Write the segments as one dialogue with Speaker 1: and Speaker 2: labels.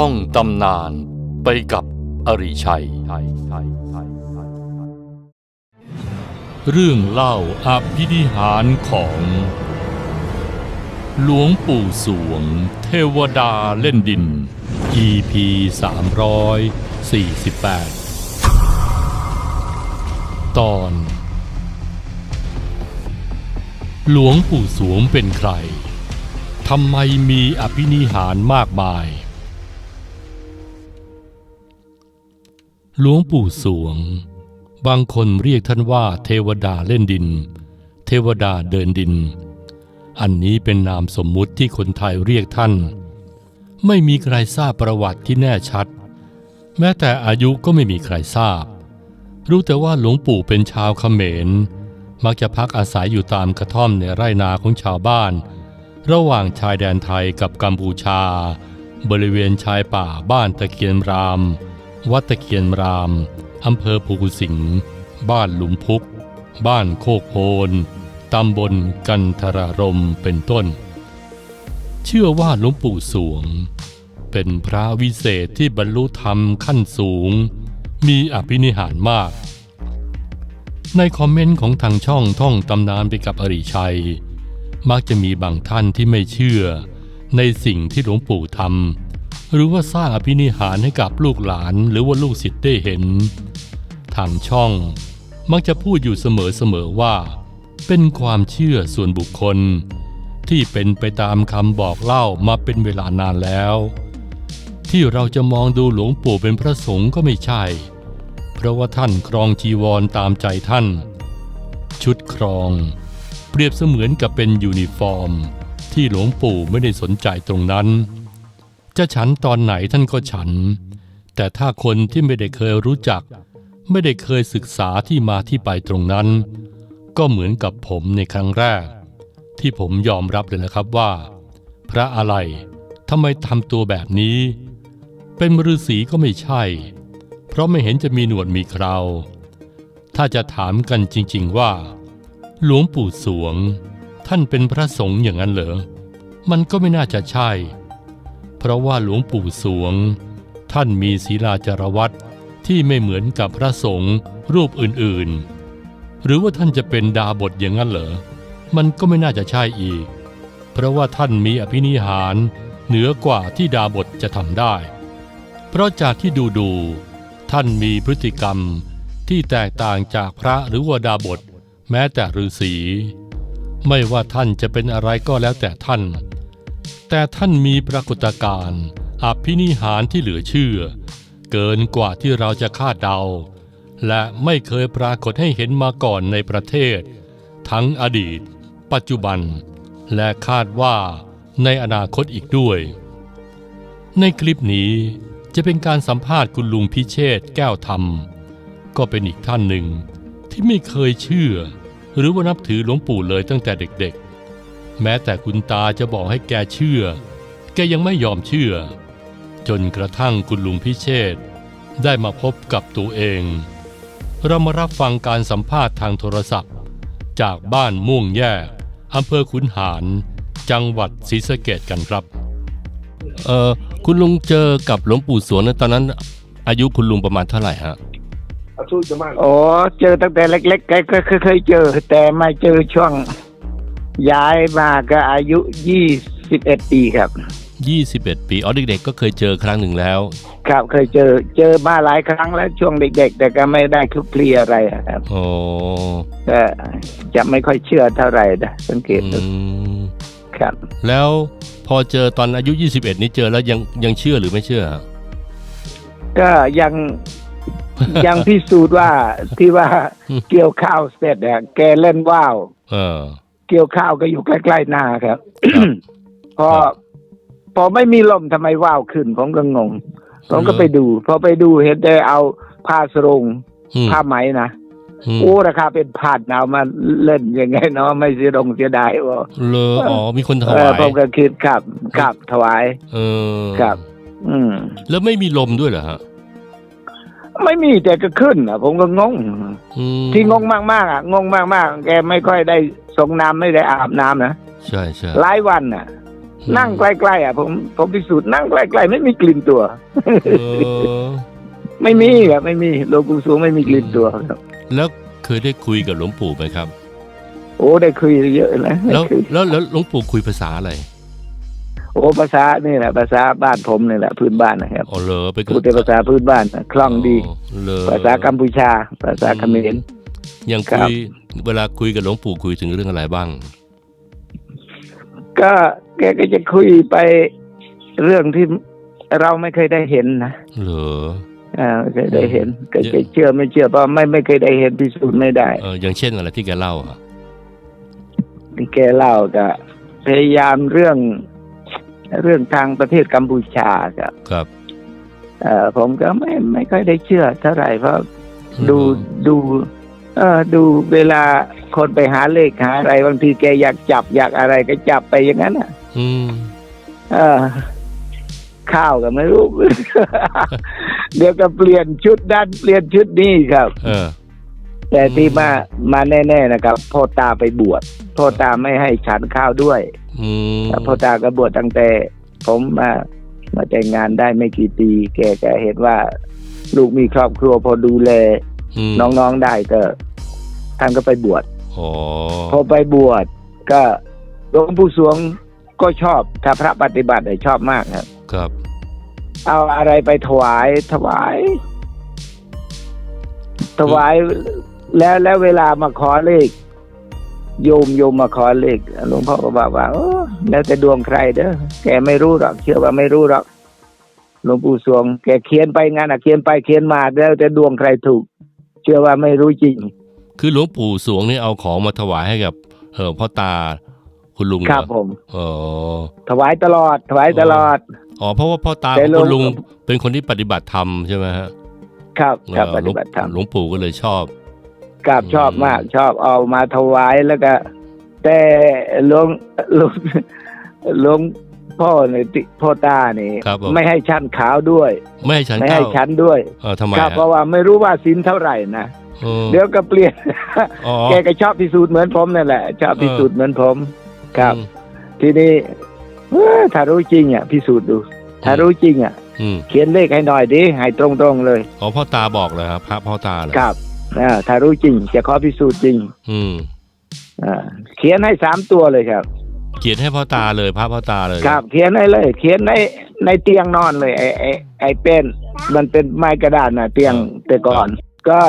Speaker 1: ท่องตำนานไปกับอริชัย เรื่องเล่าอภินิหารของ หลวงปู่สวง เทวดาเล่นดิน EP 348 ตอน หลวงปู่สวงเป็นใครทำไมมีอภินิหารมากมาย หลวงปู่สวง บางคนเรียกท่านว่าเทวดาเล่นดิน เทวดาเดินดิน อันนี้เป็นนามสมมุติที่คนไทยเรียกท่าน ไม่มีใครทราบประวัติที่แน่ชัด แม้แต่อายุก็ไม่มีใครทราบ รู้แต่ว่าหลวงปู่เป็นชาวเขมร มักจะพักอาศัยอยู่ตามกระท่อมในไร่นาของชาวบ้าน ระหว่างชายแดนไทยกับกัมพูชา บริเวณชายป่าบ้านตะเคียนราม วัดตะเคียนราม อำเภอภูสิงห์ บ้านหลุมพุก บ้านโคกโพน ตำบลกันทรารมเป็นต้น เชื่อว่าหลวงปู่สวง เป็นพระวิเศษที่บรรลุธรรมขั้นสูง มีอภินิหารมาก ในคอมเมนต์ของทางช่องท่องตำนานไปกับอริชัย มักจะมีบางท่านที่ไม่เชื่อในสิ่งที่หลวงปู่ทำ หรือว่าสร้างอภินิหารให้กับลูกหลานหรือว่าลูกศิษย์ได้เห็น ทางช่อง มักจะพูดอยู่เสมอๆว่า เป็นความเชื่อส่วนบุคคล ที่เป็นไปตามคำบอกเล่ามาเป็นเวลานานแล้ว ที่เราจะมองดูหลวงปู่เป็นพระสงฆ์ก็ไม่ใช่ เพราะว่าท่านครองจีวรตามใจท่าน ชุดครอง เปรียบเสมือนกับเป็นยูนิฟอร์ม ที่หลวงปู่ไม่ได้สนใจตรงนั้น จะฉันตอนไหนท่านก็ฉัน แต่ถ้าคนที่ไม่ได้เคยรู้จัก ไม่ได้เคยศึกษาที่มาที่ไปตรงนั้น ก็เหมือนกับผมในครั้งแรก ที่ผมยอมรับเลยนะครับว่า พระอะไรทำไมทำตัวแบบนี้ เป็นฤาษีก็ไม่ใช่ เพราะไม่เห็นจะมีหนวดมีเครา ถ้าจะถามกันจริง ๆว่า หลวงปู่สวง ท่านเป็นพระสงฆ์อย่างนั้นเหรอมันก็ไม่น่าจะใช่ เพราะว่าหลวงปู่สวง ท่านมีศีลาจารวัตที่ไม่เหมือนกับพระสงฆ์รูปอื่นๆ หรือว่าท่านจะเป็นดาบทอย่างนั้นเหรอ มันก็ไม่น่าจะใช่อีก เพราะว่าท่านมีอภินิหารเหนือกว่าที่ดาบทจะทำได้ เพราะจากที่ดูดูท่านมีพฤติกรรมที่แตกต่างจากพระหรือว่าดาบท แม้แต่ฤาษี ไม่ว่าท่านจะเป็นอะไรก็แล้วแต่ท่าน แต่ท่านมีปรากฏการณ์อภินิหารที่เหลือเชื่อ เกินกว่าที่เราจะคาดเดา และไม่เคยปรากฏให้เห็นมาก่อนในประเทศ ทั้งอดีต ปัจจุบัน และคาดว่าในอนาคตอีกด้วย ในคลิปนี้จะเป็นการสัมภาษณ์คุณลุงพิเชษแก้วธรรม ก็เป็นอีกท่านหนึ่งที่ไม่เคยเชื่อ หรือว่านับถือหลวงปู่เลยตั้งแต่เด็ก แม้แต่คุณตาจะบอกให้แกเชื่อ แกยังไม่ยอมเชื่อ จนกระทั่งคุณลุงพิเชษฐ์ได้มาพบกับตัวเอง เรามารับฟังการสัมภาษณ์ทางโทรศัพท์ จากบ้านม่วงแย่อำเภอขุนหาร จังหวัดศรีสะเกดกันครับ เอ่อคุณลุงเจอกับหลวงปู่สวงในตอนนั้น อายุคุณลุงประมาณเท่าไหร่ฮะ
Speaker 2: โอ้เจอตั้งแต่เล็กๆก็เคยเคยเจอ แต่มาเจอช่วง ย้ายมาก็อายุยี่สิบเอ็ดปีครับ
Speaker 1: 21 ปีอ๋อเด็กๆก็เคยเจอครั้งหนึ่งแล้ว
Speaker 2: ครับเคยเจอเจอมาหลายครั้งแล้วช่วงเด็ก ๆ แต่ก็ไม่ได้คลุกคลีอะไรอะครับ
Speaker 1: โอ้
Speaker 2: ก็จะไม่ค่อยเชื่อเท่าไหร่นะสังเกตดู
Speaker 1: อืม
Speaker 2: ครับ
Speaker 1: แล้วพอเจอตอนอายุ 21 นี้เจอแล้วยังยังเชื่อหรือไม่เชื่อฮะ
Speaker 2: ก็ยังยังพิสูจน์ว่าที่ว่า เกี่ยวข้าวเสร็จเนี่ยแกเล่นว่าว
Speaker 1: เออ
Speaker 2: เกี่ยวข้าวก็อยู่ใกล้ๆหน้าครับ
Speaker 1: ครับ
Speaker 2: พอ
Speaker 1: ครับ
Speaker 2: พอไม่มีลมทำไมว่าวขึ้น ผมก็งง ผมก็
Speaker 1: เหรอ
Speaker 2: ไปดู พอไปดูเห็นได้เอาผ้าสรง
Speaker 1: อืม
Speaker 2: ผ้าไหมนะ
Speaker 1: อืม
Speaker 2: โอ้ราคาเป็นผาดเอามาเล่นยังไงเนาะไม่เสียดงเสียดายว่า
Speaker 1: เลออ๋อมีคนถ
Speaker 2: เอ
Speaker 1: วา
Speaker 2: อยผมก็คิดครับครับถวาย
Speaker 1: เออ
Speaker 2: ครับ อืม
Speaker 1: แล้วไม่มีลมด้วยเหรอฮะ
Speaker 2: ไม่มีแต่ก็ขึ้นอะ ผมก็งง
Speaker 1: อืม
Speaker 2: ที่งงมากๆอะงงมากๆ แกไม่ค่อยได้ ส่งน้ำไม่ได้อาบน้ำนะ
Speaker 1: ใช่ใช่
Speaker 2: หลายวันอะ นั่งใกล้ๆอะผมผมพิสูจน์นั่งใกล้ๆไม่มีกลิ่นตัว
Speaker 3: เออ
Speaker 2: ไม่มีครับไม่มีหลวงปู่สวงไม่มีกลิ่นตัวครับ
Speaker 3: แล้วเคยได้คุยกับหลวงปู่ไหมครับ
Speaker 2: โอ้ได้คุยเยอะนะ
Speaker 3: แล้ว
Speaker 2: ได้คุย
Speaker 3: แล้วแล้วหลวงปู่คุยภาษาอะไร
Speaker 2: โอ้ภาษานี่แหละภาษาบ้านผมนี่แหละพื้นบ้านนะครับ
Speaker 3: อ๋อเหรอไป
Speaker 2: พูดแต่ภาษาพื้นบ้านนะคล่องดี
Speaker 3: เหรอ
Speaker 2: ภาษากัมพูชา ภาษาเขมร
Speaker 3: ยัง
Speaker 2: ครั
Speaker 3: คุ
Speaker 2: บ
Speaker 3: ย เวลาคุยกับหลวงปู่คุยถึงเรื่องอะไรบ้าง
Speaker 2: ก็แกก็จะคุยไปเรื่องที่เราไม่เคยได้เห็นนะ
Speaker 3: เหรอ
Speaker 2: อ่าไม่เคยได้เห็นก็
Speaker 3: เย
Speaker 2: จะ
Speaker 3: อะ
Speaker 2: เชื่อไม่เชื่อเพราะไม่ไม่เคยได้เห็นพิสูจน์ไม่ได้
Speaker 3: เอออย่างเช่นอะไรที่แกเล่าอะ
Speaker 2: ที่แกเล่าก็พยายามเรื่องเรื่องทางประเทศกัมพูชาครับ
Speaker 3: ครับ
Speaker 2: เอ่อผมก็ไม่ไม่ค่อยได้เชื่อเท่าไหร่เพราะดูดู เออดูเวลาคนไปหาเลขหาอะไรบางทีแกอยากจับอยากอะไรก็จับไปอย่างนั้นอะ
Speaker 3: อืม
Speaker 2: เออ ข้าวก็ไม่รู้ เดี๋ยวก็เปลี่ยนชุดด้านเปลี่ยนชุดนี้ครับ
Speaker 3: เออ
Speaker 2: แต่ที่มามาแน่ ๆนะครับพ่อตาไปบวชพ่อตาไม่ให้ฉันข้าวด้วย
Speaker 3: อืม
Speaker 2: พ่อตาก็บวชตั้งแต่ ผมมามาแต่งงานได้ไม่กี่ปี แกก็เห็นว่า ลูกมีครอบครัวพอดูแล
Speaker 3: ม
Speaker 2: น้องๆได้ก็ท่านก็ไปบวช
Speaker 3: อ๋อ
Speaker 2: พอไปบวชก็หลวงปู่สวงก็ชอบถ้าพระปฏิบัติเนี่ยชอบมากครับ
Speaker 3: ครับ
Speaker 2: เอาอะไรไปถวายถวาย ถวายแล้วแล้วเวลามาขอเลขโยมโยมมาขอเลขหลวงพ่อก็บอกว่าโอ้แล้วแต่ดวงใครเด้อแกไม่รู้หรอก เชื่อว่าไม่รู้หรอกหลวงปู่สวง แกเขียนไปงานอะเขียนไปเขียนมาแล้วแต่ดวงใครถูก เชื่อว่าไม่รู้จริง
Speaker 3: คือหลวงปู่สวงนี่เอาของมาถวายให้กับเออพ่อตาคุณลุงเห
Speaker 2: ค
Speaker 3: ร
Speaker 2: รั
Speaker 3: อบ
Speaker 2: ผม
Speaker 3: อ๋อ
Speaker 2: ถวายตลอด ถวายตลอด
Speaker 3: อ๋อเพราะว่าพ่อตา
Speaker 2: แต่
Speaker 3: ของคุณ
Speaker 2: หล
Speaker 3: ลุ
Speaker 2: ว
Speaker 3: ง
Speaker 2: ง
Speaker 3: เป็นคนที่ปฏิบัติธรรมใช่ไหมฮะ
Speaker 2: ครับครับ
Speaker 3: เออ
Speaker 2: ปฏิบัติธรรม
Speaker 3: หลวงปู่ก็เลยชอบ
Speaker 2: ครับ
Speaker 3: อืม
Speaker 2: ชอบมาก ชอบเอามาถวายแล้วก็ แต่หลวงหลวงหลวง พ่อเนี่ยติพ่อตานี่
Speaker 3: ครับผม
Speaker 2: ไม่ให้ชั้นขาวด้วย
Speaker 3: ไม่ให้ฉัน
Speaker 2: ไม่
Speaker 3: เข้า
Speaker 2: ให้ชั้นด้วย
Speaker 3: เออทำไม
Speaker 2: ครับ
Speaker 3: ฮะ
Speaker 2: เพราะว่าไม่รู้ว่าสินเท่าไหร่นะ
Speaker 3: เออ
Speaker 2: เดี๋ยวก็เปลี่ยน
Speaker 3: อ๋อ
Speaker 2: แกก็ชอบพิสูจน์เหมือนผมนั่นแหละชอบพิสูจน์เหมือนผม ครับ
Speaker 3: อืม
Speaker 2: ทีนี้เอ้อถ้ารู้จริงอะพิสูจน์ดู ถ้ารู้จริงอะ
Speaker 3: อืม
Speaker 2: เขียนเลขให้หน่อยดิให้ตรงๆเลย
Speaker 3: อ๋อพ่อตาบอกเลยครับพระพ่อตาเลย
Speaker 2: ครับอ่าถ้ารู้จริง จะขอพิสูจน์จริง
Speaker 3: อืม
Speaker 2: อ่าเขียนให้สามตัวเลยครับ
Speaker 3: เขียนให้พ่อตาเลยพระพ่อตาเลย
Speaker 2: ครับเขียนให้เลย เขียนในในเตียงนอนเลยไอ้ไอ้ไอ้เป็นมันเป็นไม้กระดานนะเตียงแต่ก่อน ก็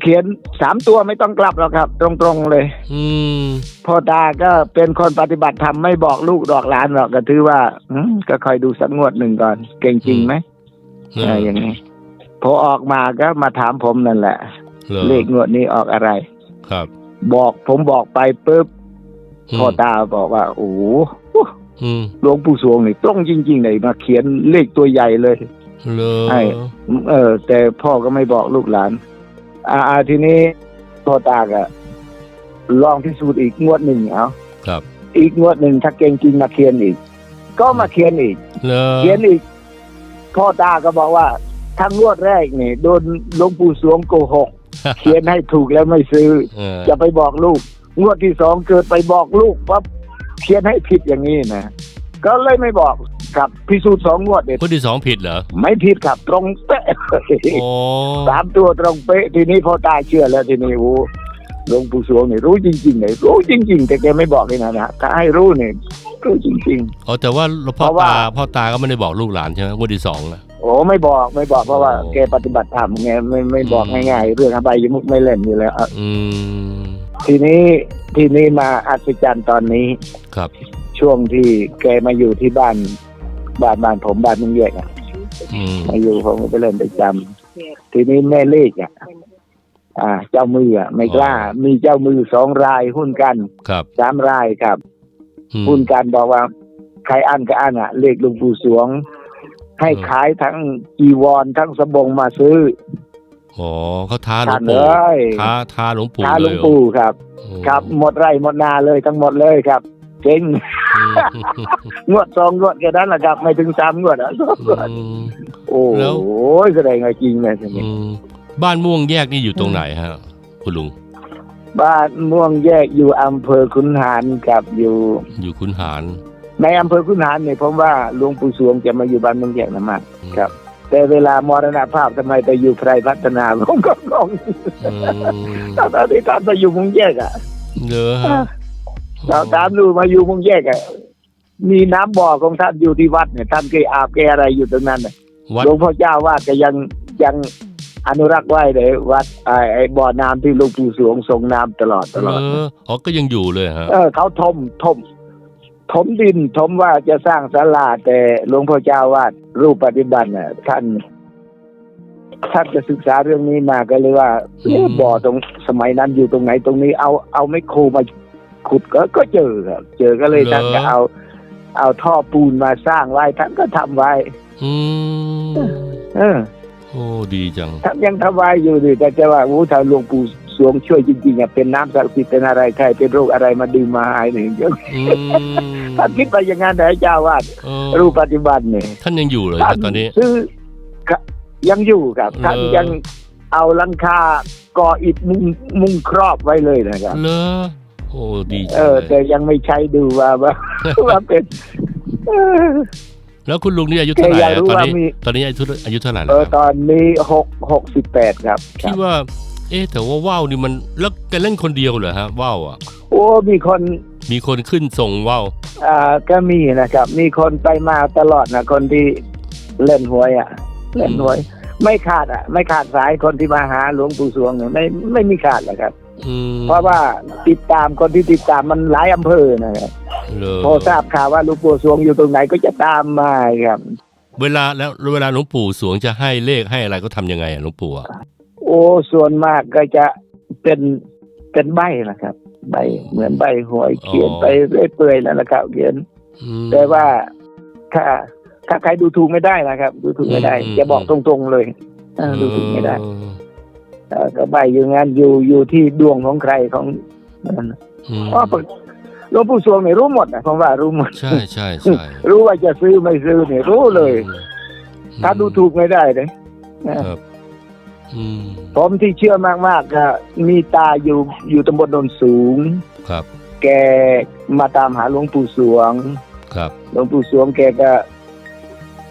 Speaker 2: เขียนสามตัวไม่ต้องกลับหรอกครับ ตรงๆเลย
Speaker 3: อืม
Speaker 2: พ่อตาก็เป็นคนปฏิบัติธรรมไม่บอกลูกดอกหลานหรอกก็ถือว่าอืมก็คอยดูสักงวดหนึ่งก่อน เก่งจริงไหม
Speaker 3: เอ
Speaker 2: เออ
Speaker 3: อ
Speaker 2: อย่างนี้พอออกมาก็มาถามผมนั่นแหละ
Speaker 3: หรอ
Speaker 2: เลขงวดนี้ออกอะไร
Speaker 3: ครับ
Speaker 2: บอกผมบอกไปปุ๊บ
Speaker 3: ม
Speaker 2: พ่อตาบอกว่า โอ้โห
Speaker 3: อืม
Speaker 2: หลวงปู่สวงนี่ตรงจริงๆเลยมาเขียนเลขตัวใหญ่เลย
Speaker 3: เลอ
Speaker 2: ใช่เออ แต่พ่อก็ไม่บอกลูกหลาน อ่าอ่าทีนี้พ่อตาก็ลองพิสูจน์อีกงวดหนึ่งเอา
Speaker 3: ครับ
Speaker 2: อีกงวดหนึ่งถ้าเก่งจริงมาเขียนอีก ก็มาเขียนอีก
Speaker 3: เลอ
Speaker 2: เขียนอีก พ่อตาก็บอกว่าทั้งงวดแรกนี่โดนหลวงปู่สวงโกหกเขียนให้ถูกแล้วไม่ซื้อ
Speaker 3: เออ
Speaker 2: จะไปบอกลูก งวดที่สองเกิดไปบอกลูกปั๊บเขียนให้ผิดอย่างนี้นะก็เลยไม่บอกครับพิสูจน์สองงวดเด็ด
Speaker 3: คนที่สองผิดเหรอ
Speaker 2: ไม่ผิดครับตรงเป๊ะเลย
Speaker 3: โอ้
Speaker 2: สามตัวตรงเป๊ะทีนี้พ่อตาเชื่อแล้วทีนี้โอ้หลวงปู่สวงนี่รู้จริงๆเลยรู้จริง ๆ แต่แกไม่บอกเลยนะนะถ้าให้รู้เนี่ยรู้จริง
Speaker 3: อ๋อแต่ว่าพ่อ
Speaker 2: เพราะว่า
Speaker 3: ตาพ่อตาก็ไม่ได้บอกลูกหลานใช่ไหมคนที่สองอะ
Speaker 2: ๆโอ้ไม่บอกไม่บอกเพราะว่า
Speaker 3: โอ้
Speaker 2: แกปฏิบัติธรรมไงไม่ไม่บอก
Speaker 3: อืม
Speaker 2: ง่ายๆเรื่องอบายมุกไม่เล่นอยู่แล้วอะ
Speaker 3: อืม
Speaker 2: ทีนี้ทีนี้มาอัศจรรย์ตอนนี้
Speaker 3: ครับ
Speaker 2: ช่วงที่แกมาอยู่ที่บ้าน บ้านบ้านผมบ้านมึงแยกอะ
Speaker 3: อืม
Speaker 2: มาอยู่ผมก็ไปเล่นประจำทีนี้แม่เลขอะ อ่า เจ้ามืออะไม่กล้า มีเจ้ามือสองรายหุ้นกัน
Speaker 3: ครับ
Speaker 2: สามรายครับ
Speaker 3: อืม
Speaker 2: หุ้นกันบอกว่าใครอันก็อันอะ เลขหลวงปู่สวง ให้
Speaker 3: อืม
Speaker 2: ขายทั้งจีวรทั้งสบงมาซื้อ
Speaker 3: อ๋อเขาท้าหลว
Speaker 2: ท่างน
Speaker 3: ปู่
Speaker 2: เอ้ย
Speaker 3: ท้าท้าหลวงปู่
Speaker 2: ท้าหล
Speaker 3: เล
Speaker 2: วง
Speaker 3: ยเหรอ
Speaker 2: ปู่ครับ
Speaker 3: โอ้
Speaker 2: ครับหมดไร่หมดนาเลยทั้งหมดเลยครับเจ๊ง
Speaker 3: อืม
Speaker 2: งวดสองงวดแค่นั้นแหละครับ ไม่ถึงสามงวดอะสองงวด
Speaker 3: อืม
Speaker 2: โอ้
Speaker 3: แล้ว
Speaker 2: โหแสดงว่าจริงเลยทีนี้
Speaker 3: อืมบ้านม่วงแยกนี่อยู่ตรงไหนฮะ คุณลุง
Speaker 2: บ้านม่วงแยกอยู่อำเภอขุนหารกับอยู่
Speaker 3: อยู่ขุนหาร
Speaker 2: ในอำเภอคุนหารเนี่ยผมว่าหลวงปู่สวงจะมาอยู่บ้านเมืองแยกนะมากครับ แต่เวลามรณภาพทำไมไปอยู่ไพรพัฒนาผมก็งง
Speaker 1: อืม
Speaker 2: ตอนที่ท่านไปอยู่เมุงแยกอะ
Speaker 1: เหรอฮะ
Speaker 2: เราตามดูมาอยู่เมุงแยกอะมีน้ำบ่อของท่านอยู่ที่วัดเนี่ยท่านเคยอาบแกอะไรอยู่ตรงนั้นน่ะ
Speaker 1: วัด
Speaker 2: หลวงพ่อเจ้าวาดก็ยังยังอนุรักษ์ไว้เลยวัดไอ้ไอ้บ่อน้ำที่หลวงปู่สวงทรงน้ำตลอดตลอด
Speaker 1: เอออ๋อก็ยังอยู่เลยฮะ
Speaker 2: เออเขาถมถมถมดินถมว่าจะสร้างศาลาแต่หลวงพ่อเจ้าวาด รูปปฏิบัติน่ะท่านท่านจะศึกษาเรื่องนี้มาก็เลยว่าเอ๊ะบ่อตรงสมัยนั้นอยู่ตรงไหนตรงนี้เอาเอาไม่โครมาขุดก็ก็เจอครับเจอก็เลยท่านก็เอา เอาท่อปูนมาสร้างไว้ท่านก็ทำไว้
Speaker 1: อืม
Speaker 2: เออ
Speaker 1: โอ้ดีจัง
Speaker 2: ท่านยังทำไว้อยู่ดิแต่จะว่าโอ้ถ้าหลวงปู่ สวงช่วยจริงๆอะเป็นน้ำศักดิ์สิทธิ์เป็นอะไรใครเป็นโรคอะไรมาดื่มมาหายหนึ่งเยอะ
Speaker 1: อืม
Speaker 2: ท่านคิดไปอย่างนั้นแต่เจ้าวาด
Speaker 1: เออ
Speaker 2: รูปปฏิบัติเนี่ย
Speaker 1: ท่านยังอยู่เลย
Speaker 2: ท่า
Speaker 1: ครับตอนนี้
Speaker 2: ซื้อครับยังอยู่ครับ
Speaker 1: เออ
Speaker 2: ท่านยังเอาหลังคาก่ออิฐมุงมุงครอบไว้เลยนะครับ
Speaker 1: เลอโอ้ดีจั
Speaker 2: เองอ
Speaker 1: เลย
Speaker 2: แต่ยังไม่ใช้ดูว่าว่าว่าเป็นเออ
Speaker 1: แล้วคุณลุงนี่อายุเท่าไหร่
Speaker 2: แค่อยาก
Speaker 1: อะ
Speaker 2: รู้
Speaker 1: ตอน
Speaker 2: ว่า
Speaker 1: นี้
Speaker 2: มี
Speaker 1: ตอนนี้อายุอายุเท่าไหร่
Speaker 2: เอ
Speaker 1: แล้ว
Speaker 2: อ
Speaker 1: ครับ
Speaker 2: ตอนนี้หกหกสิบแปดครับครั
Speaker 1: ที่
Speaker 2: บ
Speaker 1: ว่า เอ๊ะแต่ว่าว่าวนี่มันแล้วแกเล่นคนเดียวเหรอฮะว่าวอะ
Speaker 2: โอ้มีคน
Speaker 1: มีคนขึ้นส่งว่าว
Speaker 2: อ่าก็มีนะครับ มีคนไปมาตลอดนะคนที่เล่นหวยอะ เล่นหวย ไม่ขาดอะ ไม่ขาดสายคนที่มาหาหลวงปู่สวงเนี่ยไม่ไม่มีขาดหรอกครับ
Speaker 1: อืม
Speaker 2: เพราะว่าติดตามคนที่ติดตามมันหลายอำเภอนะครับ
Speaker 1: เลอ
Speaker 2: พอทราบข่าวว่าหลวงปู่สวงอยู่ตรงไหนก็จะตามมาครับ
Speaker 1: เวลาแล้วเวลาหลวงปู่สวงจะให้เลขให้อะไรก็ทำยังไงอะหลวงปู่ อะ
Speaker 2: โอ้ส่วนมากก็จะเป็นเป็นใบนะครับ ใบเหมือนใบหวยเขียนไปเรื่อยเปื่อยนั่นแหละครับเขียน
Speaker 1: อืม
Speaker 2: แต่ว่าถ้าถ้าใครดูถูกไม่ได้นะครับ ดูถูกไม่ได้
Speaker 1: อืม
Speaker 2: จะบอกตรงๆเลยเออดูถูกไม่ได้
Speaker 1: เออ
Speaker 2: เออก็ใบอยู่งั้นอยู่อยู่ที่ดวงของใครของนั่น
Speaker 1: อืม
Speaker 2: อ๋อหลวงปู่สวงเนี่ยรู้หมดนะผมว่ารู้หมด
Speaker 1: ใช่ใช่ใช่
Speaker 2: รู้ว่าจะซื้อไม่ซื้อเนี่ยรู้เลย
Speaker 1: อืม
Speaker 2: ถ้าดูถูกไม่ได้เลยนะครับ
Speaker 1: อืม
Speaker 2: ผมที่เชื่อมากๆก็มีตาอยู่อยู่ตำบลโนนสูง
Speaker 1: ครับ
Speaker 2: แกมาตามหาหลวงปู่สวง
Speaker 1: ครับ
Speaker 2: หลวงปู่สวงแกก็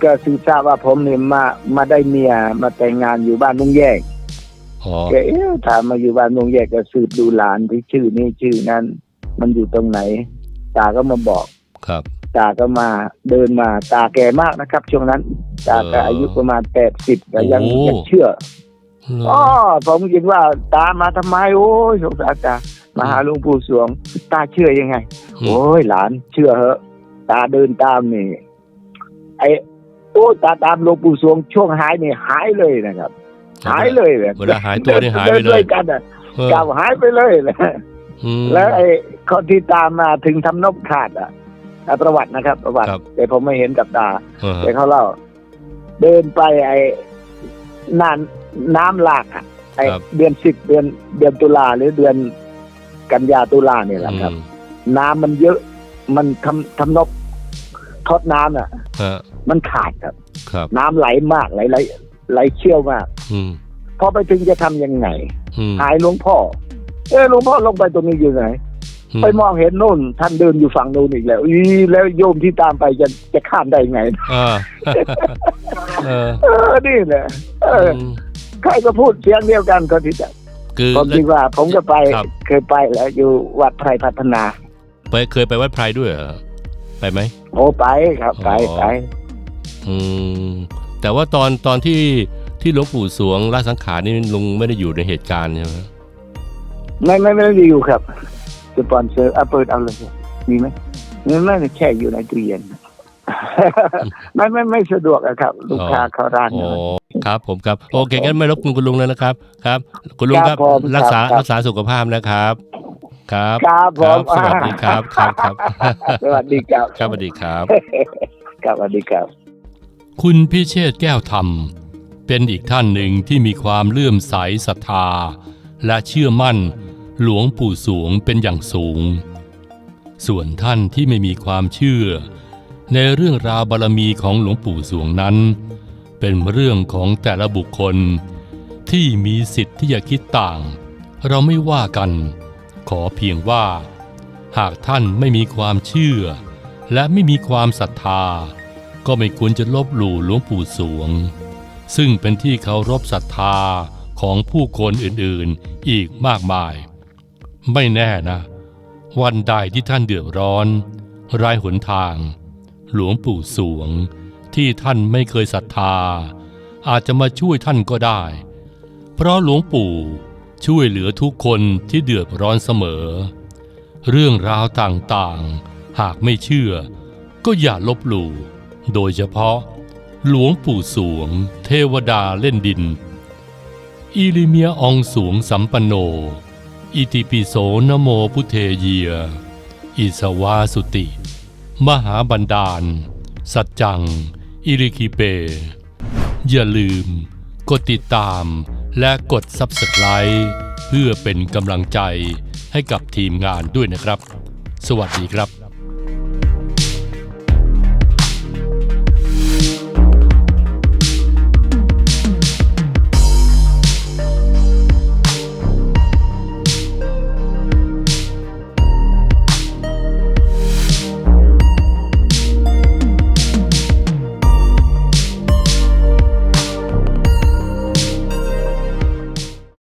Speaker 2: ก็สืบทราบว่าผมเนี่ยมามาได้เมียมาแต่งงานอยู่บ้านนุ่งแยก
Speaker 1: อ๋อ
Speaker 2: แกเอ๊ะถามมาอยู่บ้านนุ่งแยกก็สืบดูหลานที่ชื่อนี้ชื่อนั้น มันอยู่ตรงไหน ตาก็มาบอก
Speaker 1: ครับ
Speaker 2: ตาก็มาเดินมาตาแก่มากนะครับ ช่วงนั้น ตาก็
Speaker 1: เอออ
Speaker 2: อายุประมาณแปดสิบแต่ยัง
Speaker 1: โอ้
Speaker 2: ยังเชื่อ
Speaker 1: เหร อ
Speaker 2: อ๋อผมคิดว่าตามาทำไม โอ้ยสงสารตามาหาหลวงปู่สวง ตาเชื่อยังไง
Speaker 1: อืม
Speaker 2: โอ้ยหลานเชื่อเหอะ ตาเดินตามนี่ ไอ้โอ้ตาตามหลวงปู่สวง ช่วงหายนี่หายเลยนะครับ หายเลยแบบ
Speaker 1: เวลาหายตัวนี่หายไปเล
Speaker 2: ดินด้วยยกันอะ
Speaker 1: เออก
Speaker 2: ลับหายไปเลยนะ
Speaker 1: อืม
Speaker 2: แล้วไอ้คนที่ตามมาถึงทำนบขาดอะอะประวัตินะครับ ประวัติ
Speaker 1: ครับ
Speaker 2: แต่ผมไม่เห็นกับตา
Speaker 1: เออ
Speaker 2: แต่เขาเล่า เดินไปไอ้นาน น้ำหลากอะไอ้เดือนสิบเดือนเดือนตุลาหรือเดือนกันยาตุลาเนี่ยแหละครับ
Speaker 1: อืม
Speaker 2: น้ำมันเยอะมันทำทำนบทดน้ำอะ
Speaker 1: ฮะ
Speaker 2: มันขาดครับ
Speaker 1: ครับ
Speaker 2: น้ำไหลมากไหลไหลไหลเชี่ยวมาก
Speaker 1: อืม
Speaker 2: พอไปถึงจะทำยังไง
Speaker 1: อืม
Speaker 2: หายหลวงพ่อ เออหลวงพ่อลงไปตรงนี้อยู่ไหน ไปมองเห็นโน่น ท่านเดินอยู่ฝั่งโน้นอีกแล้วอีแล้วโยมที่ตามไปจะจะข้ามได้ไง
Speaker 1: อ่าเออ
Speaker 2: เออนี่แหละเออ
Speaker 1: ม
Speaker 2: ใครก็พูดเสียงเดียวกันคนที่จะ
Speaker 1: คือ
Speaker 2: ผมคิดว่าผมก็ไป
Speaker 1: ครับ
Speaker 2: เคยไปแล้วอยู่วัดไพรพัฒนา
Speaker 1: ไปเคยไปวัดไพรด้วยเหรอไปไหม
Speaker 2: โอ้ไปครับไป
Speaker 1: อ๋อ
Speaker 2: ไป
Speaker 1: อืมแต่ว่าตอนตอนที่ที่หลวงปู่สวงละสังขารนี่ลุงไม่ได้อยู่ในเหตุการณ์ใช่ไหม
Speaker 2: ไม่ไม่ไม่ได้อยู่ครับสปอนเซอร์เอาเปิดเอาเลยครับมีไหมไม่ไม่ได้แช่อยู่ในตู้เย็น ไม่ไม่ไม่สะดวกอะครับ ลูกค้าเข้าร้าน
Speaker 1: อ๋อครับ ผมครับโอเคงั้นไม่รบกวนคุณลุงแล้วนะครับ ครับ คุณลุงครับ
Speaker 2: ครับผม
Speaker 1: รักษา
Speaker 2: ครับ
Speaker 1: รักษาสุขภาพนะครับ ครับ
Speaker 2: ครับผ
Speaker 1: ครั
Speaker 2: ม
Speaker 1: บสวัสดีครับครับครับ
Speaker 2: สวัสดีครับ
Speaker 1: ครับสวัสดีครับ
Speaker 2: ครับสวัสดีครับ
Speaker 1: คุณพิเชษฐ์แก้วธรรม เป็นอีกท่านหนึ่งที่มีความเลื่อมใสศรัทธา และเชื่อมั่น หลวงปู่สวงเป็นอย่างสูง ส่วนท่านที่ไม่มีความเชื่อ ในเรื่องราวบารมีของหลวงปู่สวงนั้น เป็นเรื่องของแต่ละบุคคล ที่มีสิทธิ์ที่จะคิดต่าง เราไม่ว่ากัน ขอเพียงว่า หากท่านไม่มีความเชื่อ และไม่มีความศรัทธา ก็ไม่ควรจะลบหลู่หลวงปู่สวง ซึ่งเป็นที่เคารพศรัทธาของผู้คนอื่นๆอีกมากมาย ไม่แน่นะ วันใดที่ท่านเดือดร้อนไร้หนทาง หลวงปู่สวง ที่ท่านไม่เคยศรัทธา อาจจะมาช่วยท่านก็ได้ เพราะหลวงปู่ช่วยเหลือทุกคนที่เดือดร้อนเสมอ เรื่องราวต่างๆ หากไม่เชื่อ ก็อย่าลบหลู่โดยเฉพาะ หลวงปู่สวง เทวดาเล่นดิน อิลิเมียองสวงสัมปันโน อิติปิโสนโมพุทเทเยีย อิสวาสุติ มหาบันดาล สัจจัง อิริคิเป อย่าลืม กดติดตามและกด Subscribe เพื่อเป็นกำลังใจให้กับทีมงานด้วยนะครับ สวัสดีครับ